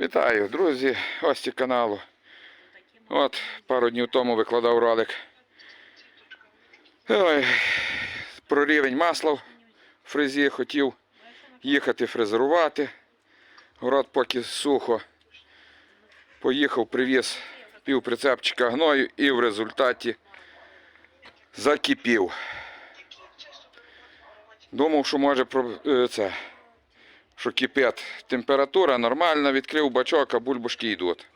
Вітаю, друзі, гості каналу. От, пару днів тому викладав ролик. Ой, про рівень масла в фрезі хотів їхати фрезерувати. Город поки сухо. Поїхав, привіз пів прицепчика гною і в результаті закипів. Думав, що може про- е, це, що кипить температура нормальна, відкрив бачок, а бульбашки йдуть.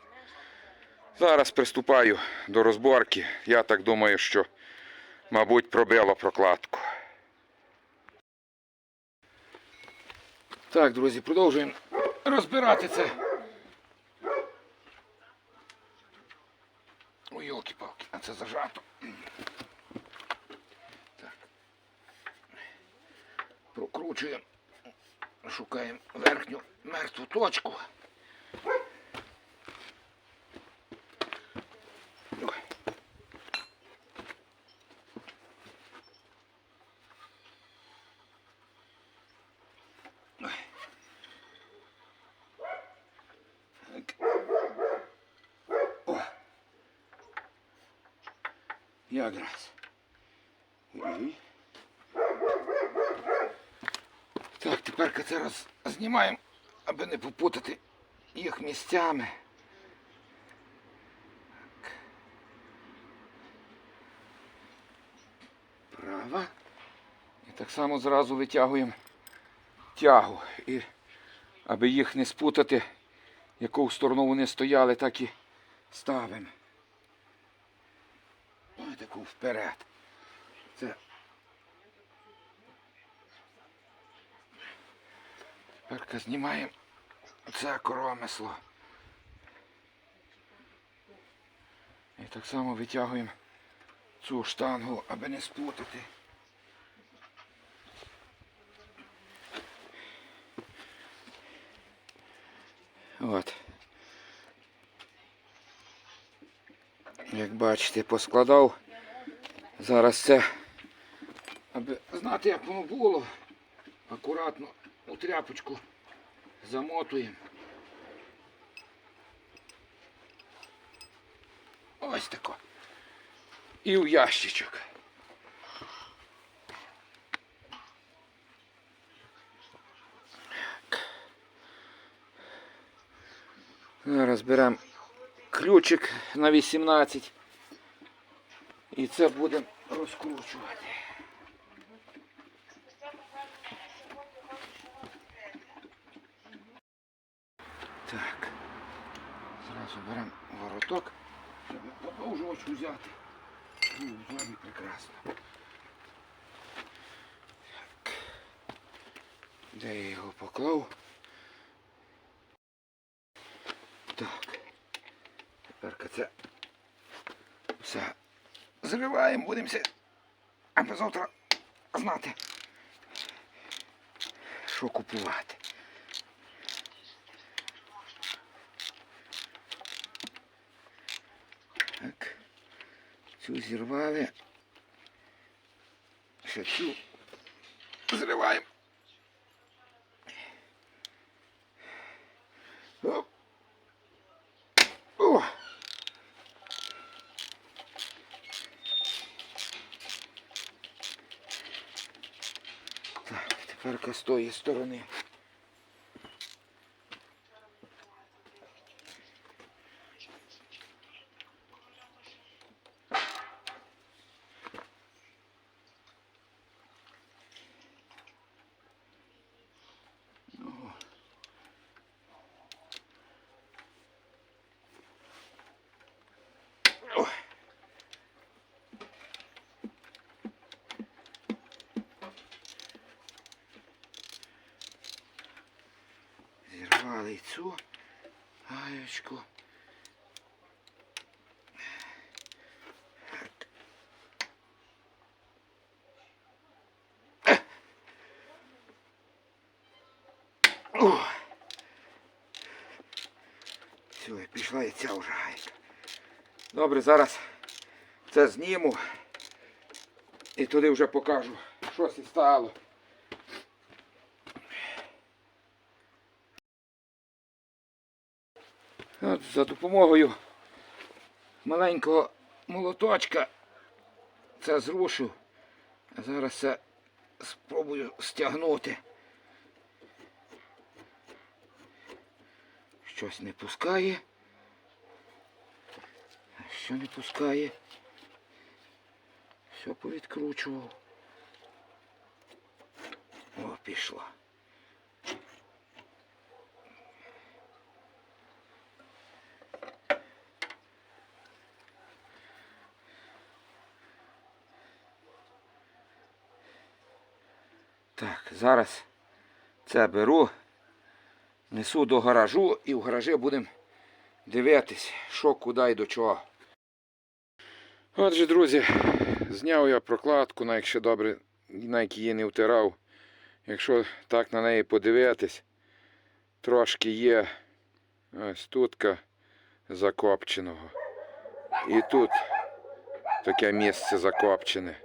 Зараз приступаю до розборки. Я так думаю, що, мабуть, пробило прокладку. Так, друзі, продовжуємо розбирати це. Ой, йолки-палки, а це зажато. Так. Прокручуємо. Шукаємо верхню мертву точку. Ой. Ой. Так. О. Якраз. Ой. Так, тепер це знімаємо, аби не попутати їх місцями. Права. І так само зразу витягуємо тягу. І аби їх не спутати, яку сторону вони стояли, так і ставимо. Ой, таку вперед. Це Тепер знімаємо це коромисло. І так само витягуємо цю штангу, аби не сплутати. От. Як бачите, поскладав. Зараз це, аби знати, як воно було, акуратно тряпочку замотуємо. Ось тако. І в ящичок. Зараз беремо ключик на 18 і це будемо розкручувати. Так. Беремо вороток, щоб подовжувач взяти. Ну, взяли прекрасно. Так. Де я його поклав? Так. Тепер це все зриваємо, будемося аби завтра знати, що купувати. Так. Цю зірвали. Ще цю зриваємо. Так, тепер з тої сторони. Зірвали і цю гаєчку. О! Все, пішла і ця вже гайка. Добре, зараз це зніму і туди вже покажу, що це стало. От за допомогою маленького молоточка це зрушив. А зараз це спробую стягнути. Щось не пускає. Що не пускає? Все повідкручував. О, пішло. Так, зараз це беру, несу до гаражу і в гаражі будемо дивитись, що куди і до чого. Отже, друзі, зняв я прокладку, на якщо добре, на якій її не втирав. Якщо так на неї подивитись, трошки є ось тутка закопченого. І тут таке місце закопчене.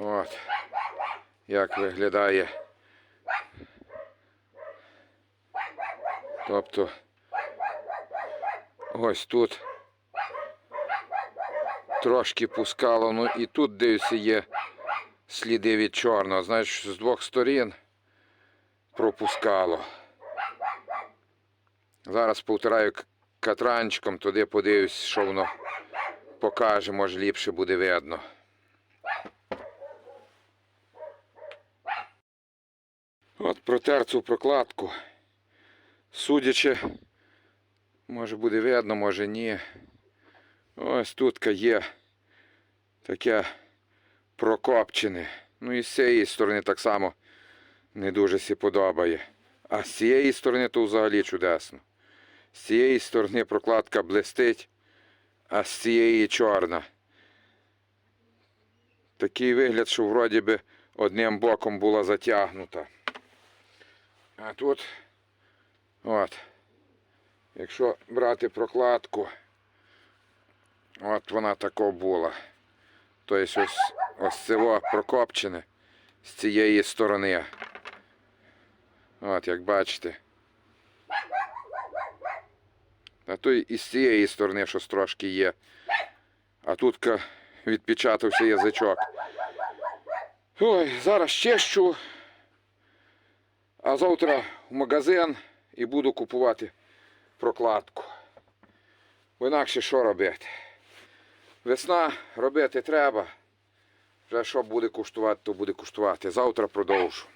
От. Як виглядає. Тобто ось тут трошки пускало, ну і тут дивлюся є сліди від чорного. Значить, з двох сторін пропускало. Зараз повтираю катранчиком, туди подивлюсь, що воно покаже, може ліпше буде видно. От протер цю прокладку. Судячи, може буде видно, може ні. Ось тут є таке прокопчене. Ну і з цієї сторони так само не дуже сі подобає. А з цієї сторони то взагалі чудесно. З цієї сторони прокладка блистить, а з цієї чорна. Такий вигляд, що вроді би одним боком була затягнута. А тут, от, якщо брати прокладку, от вона тако була. Тобто ось, ось це прокопчене з цієї сторони. От, як бачите. А то і з цієї сторони щось трошки є. А тут відпечатався язичок. Ой, зараз чищу. А завтра в магазин і буду купувати прокладку. Бо інакше що робити? Весна робити треба. Вже що буде коштувати, то буде коштувати. Завтра продовжу.